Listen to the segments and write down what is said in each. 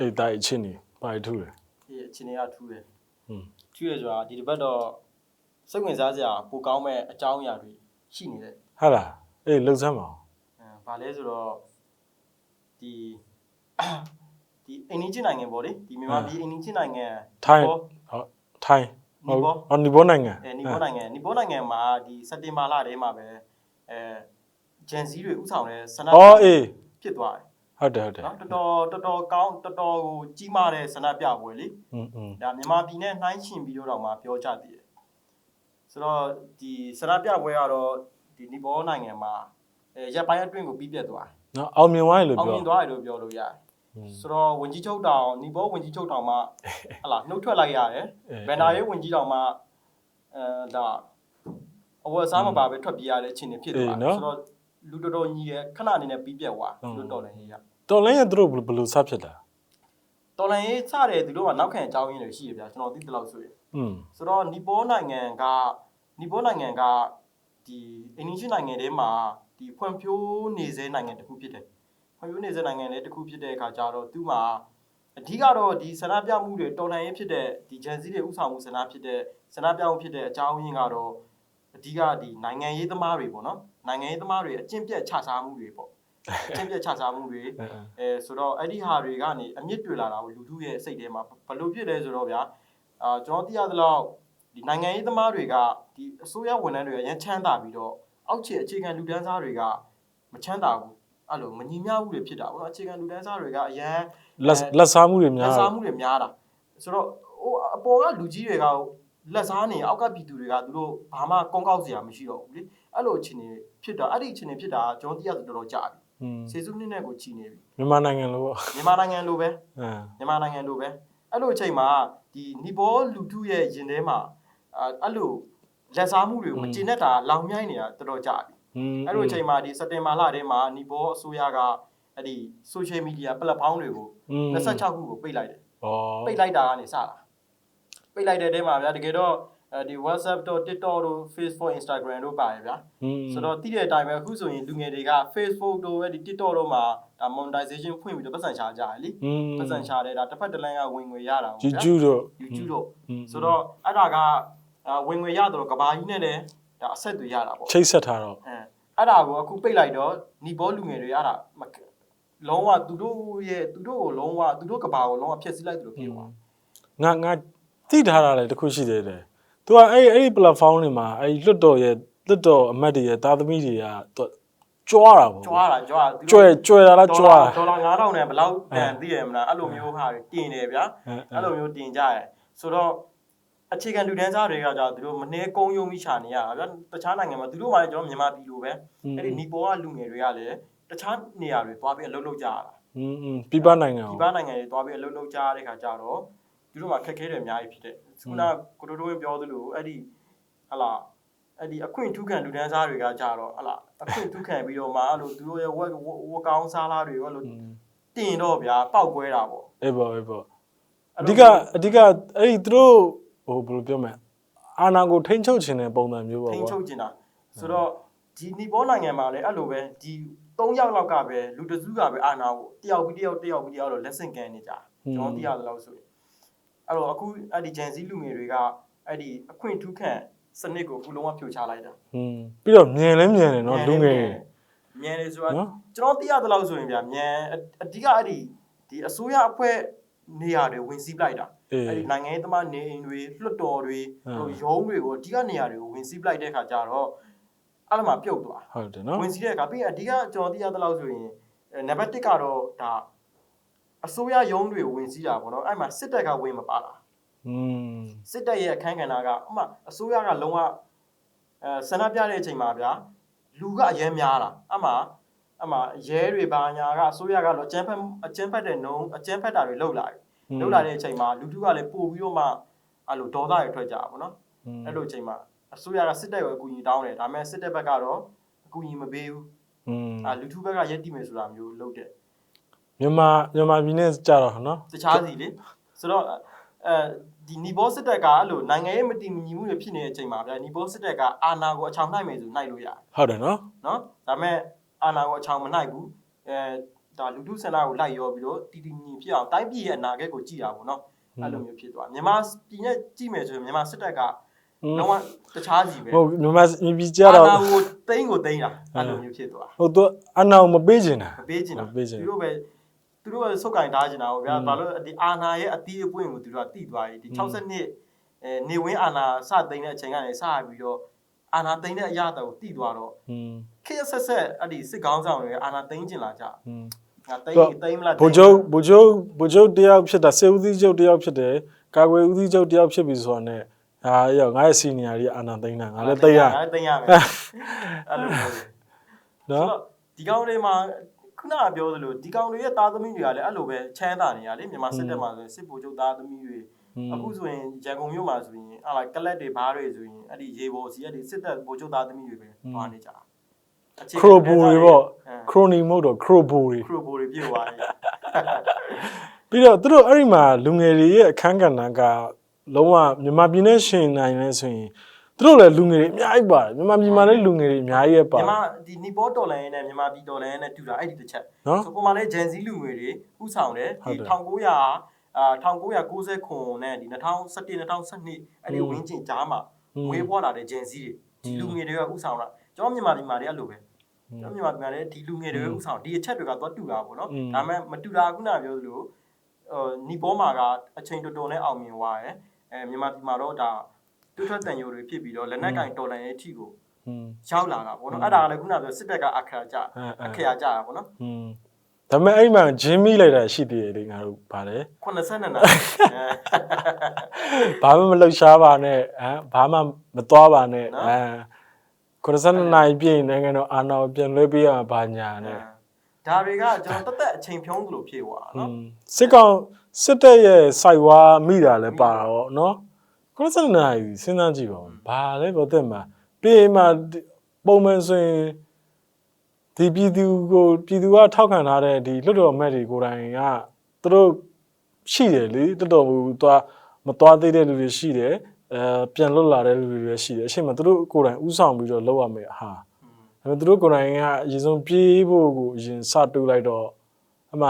အေးတိုင်းအချင်းနေပါထူတယ်ဒီအချင်းတွေကထူးတယ်อืมထူးရဆိုတာဒီတစ်ပတ်တော့စိတ်ဝင်စားစရာပိုကောင်းမဲ့အကြောင်းအရာတွေရှိနေတယ်ဟာလားအေးလှုပ်ဆမ်းပါအောင်အဲဘာလဲဆိုတော့ဒီဒီအိန္ဒိယနိုင်ငံပေါ့လေဒီမြန်မာပြည်အိန္ဒိယနိုင်ငံထိုင်းဘောဟုတ်ထိုင်းနီဘောဟောနီဘောနိုင်ငံအဲနီဘောနိုင်ငံနီဘောနိုင်ငံမှာဒီစက်တင်ဘာလထဲမှာပဲအဲဂျန်စီတွေဥဆောင်တဲ့ဆန္ဒအော်အေးဖြစ်သွားတယ် ဟုတ်တယ်ဟုတ်တယ် နော်တော်တော်တော်တော်ကောင်းတော်တော်ကိုကြီးမားတဲ့ဆန္ဒပြပွဲလေ อืมอืม ဒါမြန်မာပြည်နဲ့နှိုင်းယှဉ်ပြီးတော့တော့မှပြောကြသေးတယ်ဆိုတော့ဒီဆန္ဒပြပွဲကတော့ဒီနီဘောနိုင်ငံမှာအဲရပ်ပိုင်းအတွင်းကိုပြီးပြတ်သွားတယ် နော်အောင်မြင်သွားရလို့ အောင် ပြော မြင်သွားတယ်လို့ပြောလို့ရတယ် อืม ဆိုတော့ဝင်ကြီးချုပ်တောင်နီဘောဝင်ကြီးချုပ်တောင်မှဟလာနှုတ်ထွက်လိုက်ရတယ် အဲ ဗန်ဒါရေးဝင်ကြီးတောင်မှအဲဒါအဝတ်အစားမပါပဲထွက်ပြေးရတဲ့အချိန်တွေဖြစ်သွားတယ်ဆိုတော့ လူတော်တော်ကြီးရဲ့ခဏအနေနဲ့ပြီးပြတ်သွားလူတော်လည်းကြီးရတော်လိုင်းရသူတို့ဘယ်လိုစဖြစ်တာတော်လည်းရေးစတယ်သူတို့ကနောက်ခံအကြောင်းရင်းတွေရှိရဗျာကျွန်တော်သိတယ်လို့ဆိုရင်อืมဆိုတော့နီပေါနိုင်ငံကနီပေါနိုင်ငံကဒီအင်ဒိုနီးရှားနိုင်ငံထဲမှာဒီဖွံ့ဖြိုးနေစေနိုင်ငံတစ်ခုဖြစ်တယ်ဖွံ့ဖြိုးနေစေနိုင်ငံလေးတစ်ခုဖြစ်တဲ့အခါကျတော့သူ့မှာအဓိကတော့ဒီဆန္ဒပြမှုတွေတော်လှန်ရေးဖြစ်တဲ့ဒီဂျန်စီတွေဥဆောင်မှုဆန္ဒဖြစ်တဲ့ဆန္ဒပြမှုဖြစ်တဲ့အကြောင်းရင်းကတော့ အဓိကဒီနိုင်ငံရေးသမားတွေပေါ့နော်နိုင်ငံရေးသမားတွေအကျင့်ပြတ်ချစားမှုတွေပေါ့အကျင့်ပြတ်ချစားမှုတွေအဲအဲအဲဆိုတော့အဲ့ဒီဟာတွေကနေအမြင့်တွေ့လာတာကိုလူထုရဲ့စိတ်ထဲမှာဘယ်လိုဖြစ်လဲဆိုတော့ဗျာအာကျွန်တော်သိရသလောက်ဒီနိုင်ငံရေးသမားတွေကဒီအစိုးရဝန်ထမ်းတွေကအရန်ချမ်းသာပြီးတော့အောက်ခြေအခြေခံလူတန်းစားတွေကမချမ်းသာဘူးအဲ့လိုမညီမျှဘူးတွေဖြစ်တာပေါ့နော်အခြေခံလူတန်းစားတွေကအရန်လက်လက်စားမှုတွေများလက်စားမှုတွေများတာဆိုတော့ဟိုအပေါ်ကလူကြီးတွေက လက်စားနေအောက်ကပြည်သူတွေကသူတို့ဘာမှကောင်းကောက်စရာမရှိတော့ဘူးလေအဲ့လိုအခြေအနေဖြစ်တာအဲ့ဒီအခြေအနေဖြစ်တာကျွန်တော်သိရဆိုတော်တော်ကြာပြီစေစုနှစ်နဲ့ကိုချီနေပြီမြန်မာနိုင်ငံလိုပေါ့မြန်မာနိုင်ငံလိုပဲမြန်မာနိုင်ငံလိုပဲအဲ့လိုအချိန်မှာဒီနီဘောလူထုရဲ့ရင်ထဲမှာအဲ့လိုလက်စားမှုတွေကိုမကျေနပ်တာလောင်မြိုင်းနေတာတော်တော်ကြာပြီအဲ့လိုအချိန်မှာဒီစက်တင်ဘာလထဲမှာနီဘောအစိုးရကအဲ့ဒီ social media platform တွေကို26ခုကိုပိတ်လိုက်တယ်။အော်ပိတ်လိုက်တာကနေစတာ ပိတ်လိုက်တဲ့တဲမှာဗျာတကယ်တော့ဒီ WhatsApp တို့ TikTok တို့ Facebook Instagram တို့ပါတယ်ဗျာဆိုတော့တည်တဲ့အတိုင်းပဲအခုဆိုရင်လူငယ်တွေက Facebook တို့ပဲဒီ TikTok တို့မှာဒါ monetization ဖွင့်ပြီးတော့ပတ်စံချကြတယ်လीပတ်စံချတယ်ဒါတစ်ဖက်တစ်လမ်းကဝင်ငွေရတာပေါ့ဗျာ YouTube တို့ YouTube တို့ဆိုတော့အဲ့ဒါကဝင်ငွေရတော့ကဘာကြီးနဲ့လည်းဒါအဆက်တွေရတာပေါ့ချိတ်ဆက်ထားတော့အဲအဲ့ဒါကိုအခုပိတ်လိုက်တော့ညီဘောလူငယ်တွေအဲ့ဒါလုံးဝသူတို့ရဲ့သူတို့ကိုလုံးဝသူတို့ကဘာကိုလုံးဝဖျက်ဆီးလိုက်သလိုဖြစ်သွားငါငါ သိထားတာလေတခုရှိသေးတယ်။ तू ကအဲ့အဲ့ဒီ platform တွေမှာအဲ့လွတ်တော်ရဲ့လွတ်တော်အမတ်တွေရဲ့သားသမီးတွေကသူကြွားတာပေါ့ ကြွားတာကြွား ။ကြွယ်ကြွယ်တာလားကြွားတာ ဒေါ်လာ9000နဲ့ဘယ်လောက်တန်သိရမလားအဲ့လိုမျိုးဟာတွေတင်တယ်ဗျာ အဲ အဲ့လိုမျိုးတင်ကြရဲဆိုတော့အခြေခံလူတန်းစားတွေကကြာသူတို့မနှဲကုန်းယုံပြီးခြာနေရတာဗျာတခြားနိုင်ငံမှာသူတို့ကလည်းကျွန်တော်မြန်မာပြည်လိုပဲအဲ့ဒီနီပေါ်ကလူငယ်တွေကလည်းတခြားနေရာတွေသွားပြီးအလုပ်လုပ်ကြရတာ อืมอืมပြပနိုင်ငံ ဒီ ကို ပနိုင်ငံတွေသွားပြီးအလုပ်လုပ်ကြရတဲ့ခါကျတော့ သူတို့မှာခက်ခဲတယ်အများကြီးဖြစ်တယ်ခုနကိုတိုးတိုးဝင်းပြောသလိုအဲ့ဒီဟလာအဲ့ဒီအခွင့်ထူးခံလူတန်းစားတွေကကြတော့ဟလာအခွင့်ထူးခံပြီးတော့မှအဲ့လိုသူတို့ရဲ့ဝက်ဝက်ကောင်းစားလားတွေအဲ့လိုอืมတင်တော့ဗျာပောက်ကွဲတာပေါ့အေးပေါ့အေးပေါ့အအဲ့ဓိလိုကအဓိကအဲ့ဒီသူတို့ဟိုဘယ်လိုပြောမလဲအာနာကိုထိန်းချုပ်ခြင်းတဲ့ပုံစံမျိုးပေါ့ထိန်းကွာချုပ်ကျင်တာဆိုတော့ဒီနီဘောနိုင်ငံမှာလည်းအဲ့လိုပဲဒီ၃ယောက်လောက်ကပဲလူတစုကပဲအာနာကိုတယောက်ပြီးတယောက်တယောက်ပြီးတယောက်တော့လက်ဆင့်ကမ်းနေကြကျွန်တော်သိရတယ်လို့ဆိုရင် အဲ့တော့အခုအဲ့ဒီ Gen Z လူငယ်တွေကအဲ့ဒီအခွင့်ထူးခံစနစ်ကိုအခုလုံးဝဖြိုချလိုက်တာဟွန်းပြီးတော့မြန်လဲမြန်တယ်နော်လူငယ်မြန်တယ်ဆိုတာကျွန်တော်သိရသလောက်ဆိုရင်ဗျာမြန်အဓိကအဲ့ဒီဒီအစိုးရအဖွဲ့နေရာတွေဝင်စီးပလိုက်တာအဲ့ဒီနိုင်ငံရေးသမားနေအိမ်တွေလွှတ်တော်တွေဟိုရုံးတွေကိုအဓိကနေရာတွေကိုဝင်စီးပလိုက်တဲ့အခါကျတော့အဲ့လိုမှပြုတ်သွားဟုတ်တယ်နော်ဝင်စီးတဲ့အခါပြီးအဓိကကျွန်တော်သိရသလောက်ဆိုရင်နံပါတ်1ကတော့ဒါ အစိုးရရုံးတွေကိုဝင်စီးတာပေါ့နော်အဲ့မှာစစ်တပ်ကဝင်မပါတာ อืม စစ်တပ်ရဲ့အခန်းကဏ္ဍကအမှအစိုးရကလုံးဝအဲဆန္ဒပြတဲ့အချိန်မှာဗျာလူကအရင်များတာအမှအမှရဲတွေဘာညာကအစိုးရကတော့အကျန်းဖက်အကျန်းဖက်တဲ့နှုံးအကျန်းဖက်တာတွေလှုပ်လာတယ်လှုပ်လာတဲ့အချိန်မှာလူထုကလည်းပို့ပြီးတော့မှအဲ့လိုဒေါသတွေထွက်ကြတာပေါ့နော် อืม အဲ့လိုအချိန်မှာအစိုးရကစစ်တပ်ကိုအကူအညီတောင်းတယ်ဒါပေမဲ့စစ်တပ်ဘက်ကတော့အကူအညီမပေးဘူး อืม အာလူထုဘက်ကရက်တိမယ်ဆိုတာမျိုးလုပ်တယ် မြန်မာမြန်မာပြည်နဲ့ကြတော့နော်တခြားစီလေဆိုတော့အဲဒီနီဘောစစ်တပ်ကအဲ့လိုနိုင်ငံရေးမတည်မငြိမ်မှုတွေဖြစ်နေတဲ့အချိန်မှာဗျာနီဘောစစ်တပ်ကအာဏာကိုအချောင်နှိုက်မယ်ဆိုနှိုက်လို့ရတယ်ဟုတ်တယ်နော်နော်ဒါပေမဲ့အာဏာကိုအချောင်မနှိုက်ဘူးအဲဒါလူထုဆန္ဒကိုလိုက်ရောပြီးတော့တည်တည်ငြိမ်ဖြစ်အောင်တိုင်းပြည်ရဲ့အနာဂတ်ကိုကြည့်တာပေါ့နော်အဲ့လိုမျိုးဖြစ်သွားမြန်မာပြည်နဲ့ကြည့်မယ်ဆိုရင်မြန်မာစစ်တပ်ကလုံးဝတခြားစီပဲဟုတ်မြန်မာပြည်ကြတော့အာဏာကိုတိမ့်ကိုတိမ့်တာအဲ့လိုမျိုးဖြစ်သွားဟုတ်သူအာဏာကိုမပေးချင်တာမပေးချင်တာမပေးချင်ဘူးသူတို့ပဲ သူတို့ဆုတ်ကင်ထားချင်တာပေါ့ဗျာဘာလို့ဒီအာနာရဲ့အတီးအပွင့်ကိုသူတို့ကတိသွားပြီဒီ60နှစ်အဲနေဝင်းအာနာစသိမ့်တဲ့အချိန်ကနေစပြီးတော့အာနာသိမ့်တဲ့အရာတော်ကိုတိသွားတော့ခေတ်ဆက်ဆက်အဲ့ဒီစစ်ကောင်းဆောင်တွေအာနာသိမ့်ချင်လာကြငါသိမ့်သိမ့်မလားဘုံချုပ်ဘုံချုပ်ဘုံချုပ်တယောက်ဖြစ်တာစေဦးသီးချုပ်တယောက်ဖြစ်တယ်ကာကွယ်ဦးသီးချုပ်တယောက်ဖြစ်ပြီဆိုတော့ ਨੇ ဟာရောငါရဲ့စီနီယာကြီးအာနာသိမ့်တာငါလည်းသိမ့်ရငါလည်းသိမ့်ရမယ်အဲ့လိုမျိုးနော်ဒီကောင်းတွေမှာ ခုနကပြောသလိုဒီကောင်တွေရဲ့သားသမီးတွေကလည်းအဲ့လိုပဲချမ်းသာနေရလေမြန်မာစစ်တပ်မှာဆိုရင်စစ်ဗိုလ်ချုပ်သားသမီးတွေအခုဆိုရင်ရန်ကုန်မြို့မှာဆိုရင်ဟာလာကလပ်တွေဘားတွေဆိုရင်အဲ့ဒီရေပေါ်စီအဲ့ဒီစစ်တပ်ဗိုလ်ချုပ်သားသမီးတွေပဲသွားနေကြတာခရိုဘူတွေပေါ့ခရိုနီမဟုတ်တော့ခရိုဘူတွေခရိုဘူတွေပြေသွားတယ်ပြီးတော့သူတို့အဲ့ဒီမှာလူငယ်တွေရဲ့အခန်းကဏ္ဍကလုံးဝမြန်မာပြည်နဲ့ရှင်နိုင်လဲဆိုရင် သူတို့လည်းလူငယ်တွေအများကြီးပါတယ်မြန်မာပြည်မှာလည်းလူငယ်တွေအများကြီးရဲ့ပါ မြန်မာဒီနီပေါ်တော်လိုင်းနဲ့မြန်မာပြည်တော်လိုင်းနဲ့တူတာအဲ့ဒီတစ်ချက် နော် ဆိုပုံမှန်လဲဂျန်စီလူငွေတွေဥဆောင်တယ် ဟုတ် ဒီ တယ် 1900အာ1990ခွန်နဲ့ဒီ2017 2012အဲ့ဒီဝင်းကျင်ကြားမှာ อืม ဝေးဖွာလာတဲ့ဂျန်စီတွေဒီလူငွေတွေကဥဆောင်တာကျွန်တော်မြန်မာပြည်မှာလည်းအဲ့လိုပဲ อืม ကျွန်တော်မြန်မာပြည်မှာလည်းဒီလူငွေတွေပဲဥဆောင်ဒီအချက်တွေကသွားတူတာပေါ့နော် อืม ဒါပေမဲ့မတူတာခုနပြောသလိုဟိုနီပေါ်မှာကအချိန်တော်တော်နဲ့အောင်မြင်သွားတယ်အဲမြန်မာပြည်မှာတော့ဒါ တွထွက်တန်ယိုတွေဖြစ်ပြီးတော့လက်နက်ကင်တော်လန်ရဲ့အထိကိုရောက်လာတာပေါ့နော်အဲ့ဒါကလည်းခုနပြောစစ်တပ်ကအခရာကြအခရာကြတာပေါ့နော်ဒါပေမဲ့အဲ့မှာဂျင်းမိလိုက်တာရှိသေးတယ်လေငါတို့ဗါတယ်82နာဘာမှမလှရှားပါနဲ့ဟမ်ဘာမှမသွားပါနဲ့ဟမ်82နာရီပြည့်နိုင်ငံတော်အာဏာပြန်လွှဲပေးရမှာဘာညာနဲ့ဒါတွေကကျွန်တော်တသက်အချိန်ဖြုံးသလိုဖြစ်သွားတာနော်စစ်ကောင်စစ်တပ်ရဲ့စိုက်ဝါမိတာလည်းပါတော့နော် နော်92နိုင်စဉ်းစားကြည့်ပါဦးဘာလဲဘောတက်မှာပြေးမှာပုံမှန်ဆိုရင်ဒီပြည်သူကိုပြည်သူကထောက်ခံထားတဲ့ဒီလွတ်တော်အမတ်တွေကိုယ်တိုင်ကသူတို့ရှိတယ်လေတော်တော်ဘူးသွားမသွားသေးတဲ့လူတွေရှိတယ်အဲပြန်လွတ်လာတဲ့လူတွေလည်းရှိတယ်အချိန်မှာသူတို့ကိုယ်တိုင်ဥဆောင်ပြီးတော့လုပ်ရမယ်ဟာဒါပေမဲ့သူတို့ကိုယ်တိုင်ကအရင်ဆုံးပြေးဖို့ကိုအရင်စတူလိုက်တော့အမှ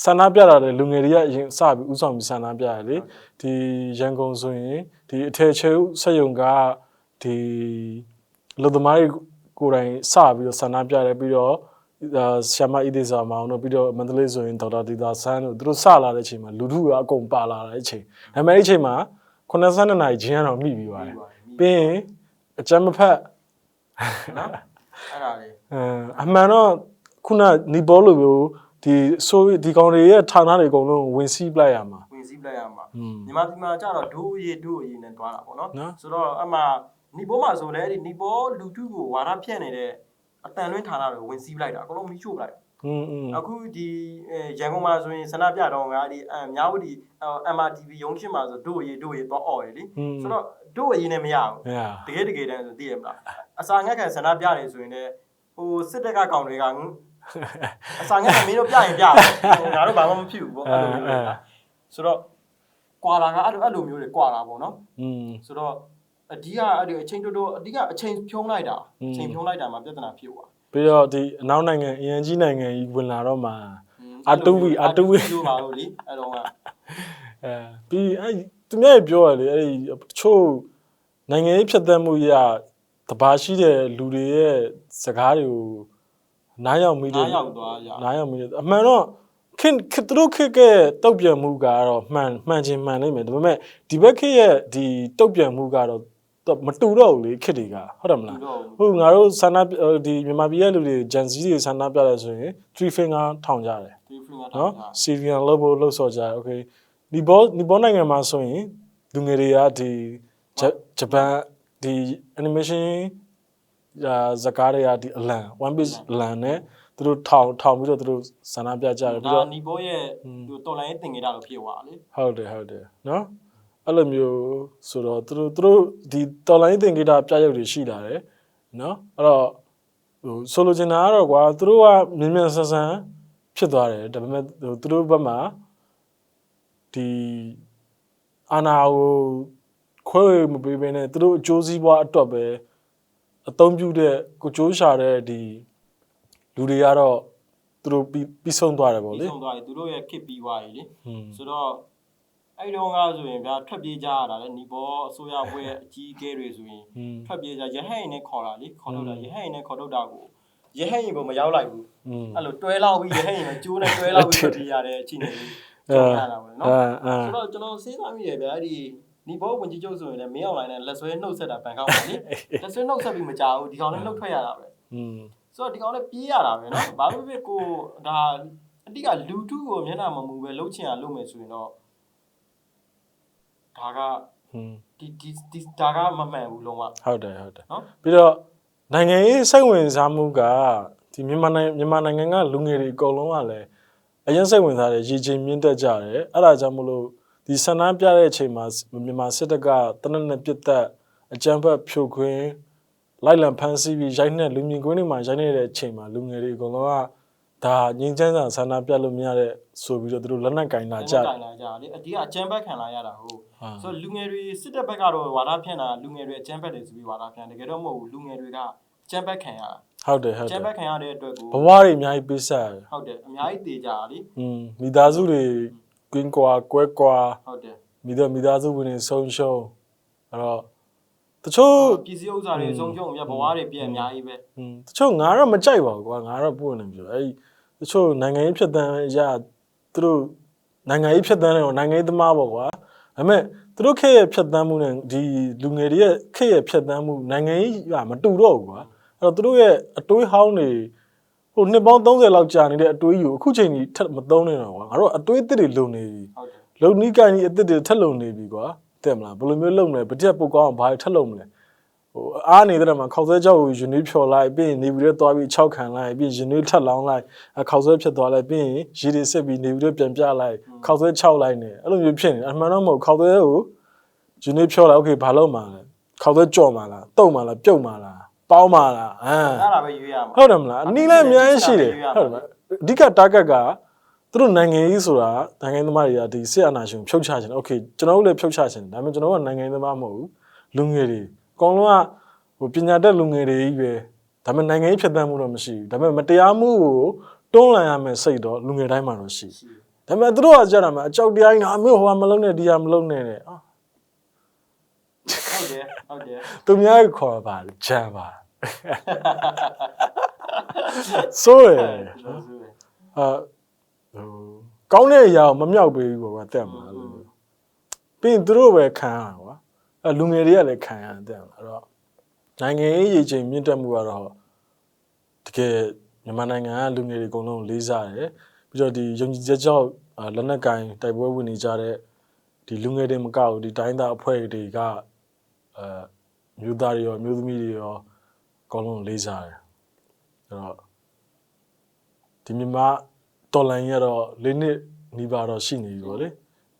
ဆန္ဒပြတာတဲ့လူငယ်တွေကအရင်စပြီးဥဆောင်ပြီးဆန္ဒပြရလေဒီရန်ကုန်ဆိုရင်ဒီအထည်ချဲဆက်ယုံကဒီလူသမားတွေကိုယ်တိုင်စပြီးတော့ဆန္ဒပြတယ်ပြီးတော့အာဆ iam မအီဒီဇာမောင်တို့ပြီးတော့မန္တလေးဆိုရင်ဒေါက်တာဒီတာဆန်းတို့သူတို့စလာတဲ့အချိန်မှာလူထုကအကုန်ပါလာတဲ့အချိန်ဒါပေမဲ့အဲ့ဒီအချိန်မှာ92နာရီဂျင်းကတော့မိပြီးပါတယ်ပြီးရင်အကြမ်းမဖက်နော်အဲ့ဒါလေးအမ်အမှန်တော့ခုနနီဘောလိုမျိုး ဒီဆိုဒီကောင်တွေရဲ့ဌာနတွေအကုန်လုံးဝင်စီးပလိုက်ရမှာဝင်စီးပလိုက်ရမှာမြန်မာပြည်မှာကျတော့ဒိုးအရေးဒိုးအရေးနဲ့တွားတာပေါ့နော်ဆိုတော့အမှနီပေါ်မှာဆိုလဲဒီနီပေါ်လူထုကိုဝါဒဖြန့်နေတဲ့အတန်လွင့်ဌာနတွေဝင်စီးပလိုက်တာအကုန်လုံးမီးရှို့ပလိုက်အခုဒီရန်ကုန်မှာဆိုရင်ဆန္ဒပြတော့ငါဒီအမ်မြဝတီ MRTV ရုံးချင်းမှာဆိုဒို့ရေးဒို့ရေးတော့အော်ရလေဆိုတော့ဒို့ရေးနဲ့မရဘူးတကယ်တကယ်တမ်းဆိုသိရမလားအစာငတ်ခံဆန္ဒပြတယ်ဆိုရင်လည်းဟိုစစ်တက်ကကောင်တွေက အစာငယ်မင်းတို့ပြရင်ပြငါတို့ဘာမှမဖြစ်ဘူးပေါ့အဲ့လိုမျိုးဆိုတော့ကွာလာကအဲ့လိုအဲ့လိုမျိုးတွေကွာလာပေါ့နော်อืมဆိုတော့အဓိကအဲ့ဒီအချိန်တိုးတိုးအဓိကအချိန်ဖြုံးလိုက်တာအချိန်ဖြုံးလိုက်တာမှာပြဿနာဖြစ်သွားပြီးတော့ဒီအနောက်နိုင်ငံအင်ဂျီနိုင်ငံကြီးဝင်လာတော့မှအတူဝီအတူဝီလို့ပါလို့လीအဲ့တော့ကအဲပြီးအဲ့သူများပြောရလေအဲ့ဒီတချို့နိုင်ငံရေးဖြတ်သန်းမှုရတဘာရှိတဲ့လူတွေရဲ့စကားတွေကို နားရောက်မိတယ်အားရောက်သွားရနားရောက်မိတယ်အမှန်တော့ခင်ခင်သူတို့ခက်ကတုတ်ပြန်မှုကတော့မှန်မှန်ချင်းမှန်နိုင်မယ်ဒါပေမဲ့ဒီဘက်ခက်ရဲ့ဒီတုတ်ပြန်မှုကတော့တော့မတူတော့ဘူးလေခက်တွေကဟုတ်တယ်မလားတော့ဟုတ်ငါတို့ဆန္ဒပြဟိုဒီမြန်မာပြည်ရဲ့လူတွေဂျန်စီတွေဆန္ဒပြတယ်ဆိုရင် three finger ထောင်ကြတယ်ဒီ finger နော်တော့စီရီယန်လို့ဖို့လို့ဆိုကြတယ် okay ဒီဘောဒီဘောနိုင်ငံမှာဆိုရင်လူငယ်တွေကဒီဂျဂျပန်ဒီ animation အာ ဇကားတွေကဒီအလန် one piece အလန်နဲ့သူတို့ထောင်ထောင်ပြီးတော့သူတို့ဆန္ဒပြကြတယ်ပြီးဒါတော့နီဘောရဲ့ဒီတော်လိုင်းတင်ကြတာလို့ဖြစ်သွားလေဟုတ်တယ်ဟုတ်တယ်နော်အဲ့လိုမျိုးဆိုတော့သူတို့သူတို့ဒီတော်လိုင်းသင်္ကေတပြရုပ်တွေရှိလာတယ်နော်အဲ့တော့ဟိုဆိုလိုချင်တာကတော့ကွာသူတို့ကမြင်မြန်ဆန်ဆန်ဖြစ်သွားတယ်ဒါပေမဲ့ဟိုသူတို့ဘက်မှာဒီအာနာကိုခွဲဝေမပေးဘဲနဲ့သူတို့အကျိုးစီးပွားအတွက်ပဲ အသုံးပြုတဲ့ကိုကြိုးရှာတဲ့ဒီလူတွေကတော့သူတို့ပြီးပြီးဆုံးသွားတယ်ပေါ့လေပြီးဆုံးသွားတယ်သူတို့ရဲ့ခစ်ပြီးသွားပြီလေဆိုတော့အဲ့တော့ကဆိုရင်ဗျာထွက်ပြေးကြရတာလေနီဘောအစိုးရဘွဲအကြီးအကဲတွေဆိုရင်ထွက်ပြေးကြရဟန့်ရင်နဲ့ခေါ်တာလေခေါ်ထုတ်တာရဟန့်ရင်နဲ့ခေါ်ထုတ်တာကိုရဟန့်ရင်ပေါ်မရောက်လိုက်ဘူးအဲ့လိုတွဲလောက်ပြီးရဟန့်ရင်ကျိုးနဲ့တွဲလောက်ပြီးထွက်ပြေးရတဲ့အချိန်တွေကြောက်ရတာပေါ့နော်ဆိုတော့ကျွန်တော်စဉ်းစားမိတယ်ဗျာဒီ ညီဘောဝင်ကြီးကျုပ်ဆိုရင်လည်းမင်းအောင်လိုင်းနဲ့လက်ဆွဲနှုတ်ဆက်တာပန်ကောင်းပါလေလက်ဆွဲနှုတ်ဆက်ပြီးမကြောက်ဘူးဒီကောင်လည်းနှုတ်ထွက်ရတာပဲ อืม ဆိုတော့ဒီကောင်လည်းပြေးရတာပဲเนาะဘာဖြစ်ဖြစ်ကိုဒါအတိကလူထုကိုမျက်နှာမမူပဲလှုပ်ချင်ရလုပ်မယ်ဆိုရင်တော့ဒါက อืม ဒီဒီဒီဒါကမမှန်ဘူးလုံးဝ ဟုတ်တယ်ဟုတ်တယ် နော် ပြီးတော့နိုင်ငံရေးစိတ်ဝင်စားမှုကဒီမြန်မာနိုင်ငံမြန်မာနိုင်ငံကလူငယ်တွေအကုန်လုံးကလည်းအရင်စိတ်ဝင်စားတယ်ရည်ချင်းမြင့်တက်ကြတယ်အဲ့ဒါကြောင့်မလို့ ဒီဆန္ဒပြတဲ့အချိန်မှာမြန်မာစစ်တပ်ကတနက်နဲ့ပြစ်တက်အကြမ်းဖက်ဖြိုခွင်းလိုက်လံဖမ်းဆီးပြီးရိုက်နှက်လူမြင်ကွင်းတွေမှာရိုက်နေတဲ့အချိန်မှာလူငယ်တွေအကုန်လုံးကဒါငင်းချမ်းစာဆန္ဒပြလို့မရတဲ့ဆိုပြီးတော့သူတို့လက်နက်ကင်လာကြတိုင်လာကြလေအဒီကအကျန်းဘက်ခံလာရတာဟုတ်ဟာဆိုတော့လူငယ်တွေစစ်တပ်ဘက်ကတော့ဝါဒဖြန့်တာလူငယ်တွေအကျန်းဘက်တယ်ဆိုပြီးဝါဒဖြန့်တကယ်တော့မဟုတ်ဘူးလူငယ်တွေကအကျန်းဘက်ခံရတာဟုတ်တယ်ဟုတ်အကျတယ်န်းဘက်ခံရတဲ့အတွက်ကိုဘဝတွေအများကြီးပေးဆက်ရတယ်ဟုတ်တယ်အများကြီးတေကြတာလေอืมမိသားစုတွေ ကွင်းကွာကွဲကွာဟုတ်တယ်မိသားမိသားစုဝင်တွေဆုံးရှုံးအဲ့တော့တချို့ပစ္စည်းဥစ္စာတွေအဆုံးရှုံးပြဘဝတွေပြည့်အများကြီးပဲอืมတချို့ငါတော့မကြိုက်ပါဘူးကွာငါတော့ပို့နေပြီအဲ့ဒီတချို့နိုင်ငံရေးဖြတ်တန်းရသူတို့နိုင်ငံရေးဖြတ်တန်းတယ်တော့နိုင်ငံရေးသမားပေါ့ကွာဒါပေမဲ့သူတို့ခေတ်ရဲ့ဖြတ်တန်းမှုနဲ့ဒီလူငယ်တွေရဲ့ခေတ်ရဲ့ဖြတ်တန်းမှုနိုင်ငံရေးကမတူတော့ဘူးကွာအဲ့တော့သူတို့ရဲ့အတွေးဟောင်းတွေ ဟိုနှစ်ပေါင်း30လောက်ကြာနေတဲ့အတွေးကြီးကိုအခုချိန်ကြီးထပ်မသုံးနေတော့ကွာငါတို့အတွေးအစ်တွေလုံနေပြီ ဟုတ်တယ် လုံနီးကိုင်းကြီးအစ်စ်တွေထက်လုံနေပြီကွာတဲ့မလားဘယ်လိုမျိုးလုံမလဲဗတိယပုတ်ကောင်းအောင်ဘာတွေထက်လုံမလဲဟိုအားနေတဲ့မှာခောက်ဆွဲကြောက်ကိုယူနီဖြော်လိုက်ပြီးရင်နေပြီးတော့သွားပြီး6ခံလိုက်ပြီးရင်ယူနီထက်လောင်းလိုက်အခောက်ဆွဲဖြစ်သွားလိုက်ပြီးရင်ရေတွေစစ်ပြီးနေပြီးတော့ပြန်ပြလိုက်ခောက်ဆွဲ6လိုက်နေအဲ့လိုမျိုးဖြစ်နေအမှန်တော့မဟုတ်ခောက်ဆွဲကိုယူနီဖြော်လိုက်โอเคဘာလုပ်မှာလဲခောက်ဆွဲကြော်မှာလားတုံမှာလားပြုတ်မှာလား ပေါင်းမှာလားအမ်အဲ့ဒါပဲရွေးရမှာဟုတ်တယ်မလားအနည်းလည်းအများကြီးရှိတယ်ဟုတ်တယ်မလားအဓိက target ကသူတို့နိုင်ငံရေးဆိုတာနိုင်ငံရေးသမားတွေကဒီစစ်အာဏာရှင်ကိုဖြုတ်ချခြင်း okay ကျွန်တော်တို့လည်းဖြုတ်ချခြင်းဒါပေမဲ့ကျွန်တော်တို့ကနိုင်ငံရေးသမားမဟုတ်ဘူးလူငယ်တွေအကောင်လုံးကဟိုပညာတတ်လူငယ်တွေကြီးပဲဒါပေမဲ့နိုင်ငံရေးဖြတ်သန်းမှုတော့မရှိဘူးဒါပေမဲ့မတရားမှုကိုတွန်းလှန်ရမယ်စိတ်တော့လူငယ်တိုင်းမှာတော့ရှိရှိတယ်ဒါပေမဲ့သူတို့ကကြတာမှာအကြောက်တရားကြီးနာမျိုးဟိုကမလုံးနဲ့ဒီကမလုံးနဲ့တဲ့အာဟုတ်တယ် ဟုတ်တယ်သူများကခေါ်ပါဂျန်ပါဆိုရယ်ကျွန်တော်ဆိုရယ်အာဟိုကောင်းတဲ့အရာကိုမမြောက်ပေးဘူးကွာတက်မှာလို့ပြီးရင်သူတို့ပဲခံရတာကွာအဲလူငယ်တွေကလည်းခံရတယ်တက်မှာအဲ့တော့နိုင်ငံရေးရည်ချိန်မြင့်တက်မှုကတော့တကယ်မြန်မာနိုင်ငံကလူငယ်တွေအကုန်လုံးလေးစားတယ်ပြီးတော့ဒီယုံကြည်ချက်ကြောင့်အာလက်နက်ကင်တိုက်ပွဲဝင်နေကြတဲ့ဒီလူငယ်တွေမကဘူးဒီတိုင်းသားအဖွဲ့တွေက အဲမြို့သားတွေရောမြို့သမီးတွေရောအကုန်လုံးလေးစားတယ်အဲ့တော့ဒီမြန်မာတော်လိုင်းရတော့လေးနှစ်နီးပါးတော့ရှိနေပြီပေါ့လေ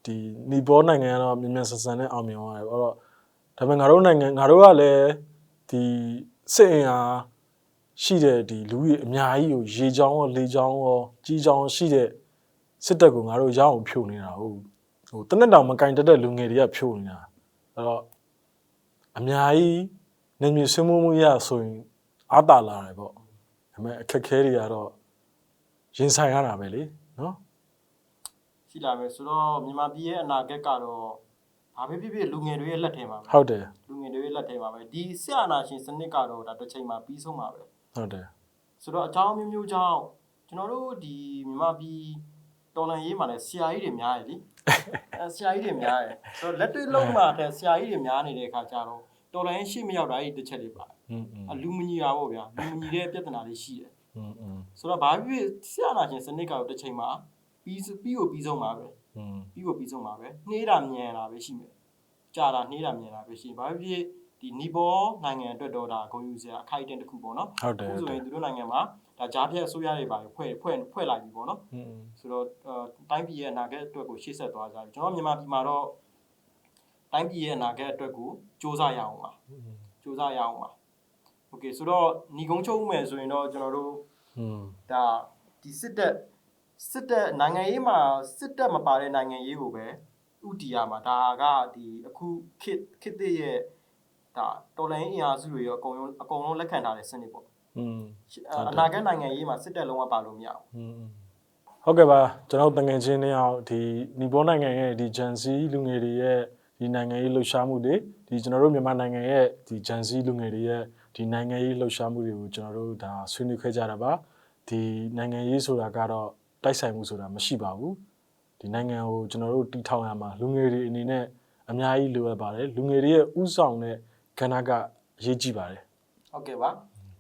ဒီနီဘောနိုင်ငံကတော့မြန်မြန်ဆန်ဆန်နဲ့အောင်မြင်သွားတယ်အဲ့တော့ဒါပေမဲ့ငါတို့နိုင်ငံငါတို့ကလည်းဒီစစ်အင်အားရှိတဲ့ဒီလူကြီးအများကြီးကိုရေချောင်းရောလေချောင်းရောကြီးချောင်းရှိတဲ့စစ်တပ်ကိုငါတို့ရအောင်ဖြိုနေတာဟုတ်ဟိုတနက်တောင်မကင်တက်တဲ့လူငယ်တွေကဖြိုနေတာအဲ့တော့ အများကြီးနေမြေဆွေးမှုမှုရဆိုရင်အားတာလာတယ်ပေါ့ဒါပေမဲ့အခက်အခဲတွေကတော့ရင်ဆိုင်ရတာပဲလေနော်ရှိလာမယ်ဆိုတော့မြန်မာပြည်ရဲ့အနာဂတ်ကတော့ဘာဖြစ်ဖြစ်ဖြစ်လူငယ်တွေရဲ့လက်ထဲမှာပဲဟုတ်တယ်လူငယ်တွေရဲ့လက်ထဲမှာပဲဒီဆက်အာဏာရှင်စနစ်ကတော့ဒါတစ်ချိန်မှာပြီးဆုံးမှာပဲဟုတ်တယ်ဆိုတော့အကြောင်းမျိုးမျိုးကြောင့်ကျွန်တော်တို့ဒီမြန်မာပြည် တော်လန်ရေးမှာလည်းဆရာကြီးတွေများရည်လीအဲဆရာကြီးတွေများရယ်ဆိုတော့လက်တွေ့လုံးမှာတဲ့ဆရာကြီးတွေများနေတဲ့အခါကျတော့တော်လန်ရေးရှိမရောက်တာကြီးတစ်ချက်လေးပါအလူမညီတာပေါ့ဗျာလူမညီတဲ့ပြဿနာတွေရှိတယ်ဆိုတော့ဘာဖြစ်ဆရာနာချင်းစနစ်ကတော့တစ်ချိန်မှာပြီးပြီးကိုပြီးဆုံးမှာပဲပြီးကိုပြီးဆုံးမှာပဲနှေးတာမြန်တာပဲရှိမယ်ကြာတာနှေးတာမြန်တာပဲရှိဘာဖြစ် ဒီနီဘောနိုင်ငံအတွက်တော့ဒါဂုဏ်ယူစရာအခိုက်အတန့်တစ်ခုပေါ့နော် ဟုတ်တယ် အခု ဟုတ် ဆို တယ် ရင်သူတို့နိုင်ငံမှာဒါကြားဖြတ်အစိုးရတွေပါဖွဲ့ဖွဲ့ဖွဲ့လိုက်ပြီပေါ့နော် อืม ဆိုတော့တိုင်းပြည်ရဲ့အနာဂတ်အတွက်ကိုရှေ့ဆက်သွားကြပြီကျွန်တော်မြန်မာပြည်မှာတော့တိုင်းပြည်ရဲ့အနာဂတ်အတွက်ကိုစ조사ရအောင်ပါ อืม စ조사ရအောင်ပါโอเคဆိုတော့ညီကုန်းချုပ်မယ်ဆိုရင်တော့ကျွန်တော်တို့ อืม ဒါဒီစစ်တပ်စစ်တပ်နိုင်ငံရေးမှာစစ်တပ်မပါတဲ့နိုင်ငံရေးကိုပဲဥတီရမှာဒါကဒီအခုခေတ်ခေတ်သစ်ရဲ့ ဒါတော်လိုင်းအင်အားစုတွေရောအကုန်လုံးအကုန်လုံးလက်ခံထားတဲ့စနစ်ပေါ့ อืม အနာဂတ်နိုင်ငံရေးမှာစစ်တပ်လုံးဝပါလို့မရဘူး อืมဟုတ်ကဲ့ပါကျွန်တော်တို့တငယ်ချင်းတွေအောင်ဒီနီပေါ်နိုင်ငံရဲ့ဒီဂျန်စီလူငယ်တွေရဲ့ဒီနိုင်ငံရေးလှုပ်ရှားမှုတွေဒီကျွန်တော်တို့မြန်မာနိုင်ငံရဲ့ဒီဂျန်စီလူငယ်တွေရဲ့ဒီနိုင်ငံရေးလှုပ်ရှားမှုတွေကိုကျွန်တော်တို့ဒါဆွေးနွေးခဲ့ကြတာပါဒီနိုင်ငံရေးဆိုတာကတော့တိုက်ဆိုင်မှုဆိုတာမရှိပါဘူးဒီနိုင်ငံကိုကျွန်တော်တို့တီထောင်ရမှာလူငယ်တွေအနေနဲ့အများကြီးလိုအပ်ပါတယ်လူငယ်တွေရဲ့ဥဆောင်တဲ့ ကဏ္ဍကအရေးကြီးပါတယ်ဟုတ်ကဲ့ပါ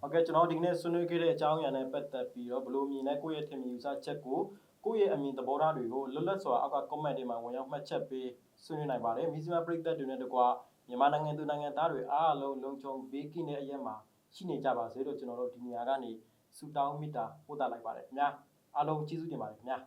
ဟုတ်ကဲ့ကျွန်တော်ဒီကနေ့ဆွေးနွေးခဲ့တဲ့အကြောင်းအရာနဲ့ပတ်သက်ပြီးတော့ဘလို့မြင်တဲ့ကိုယ့်ရဲ့ထင်မြင်ယူဆချက်ကိုကိုယ့်ရဲ့အမြင်သဘောထားတွေကိုလွတ်လပ်စွာအောက်က comment တွေမှာဝင်ရောက်မှတ်ချက်ပေးဆွေးနွေးနိုင်ပါတယ်မိစမပရိသတ်တွေနဲ့တကွာမြန်မာနိုင်ငံသူနိုင်ငံသားတွေအားလုံးလုံခြုံဘေးကင်းတဲ့အရက်မှာရှိနေကြပါစေလို့ကျွန်တော်တို့ဒီနေရာကနေဆုတောင်းမေတ္တာပို့သလိုက်ပါတယ်ခင်ဗျာအားလုံးကျေးဇူးတင်ပါတယ်ခင်ဗျာ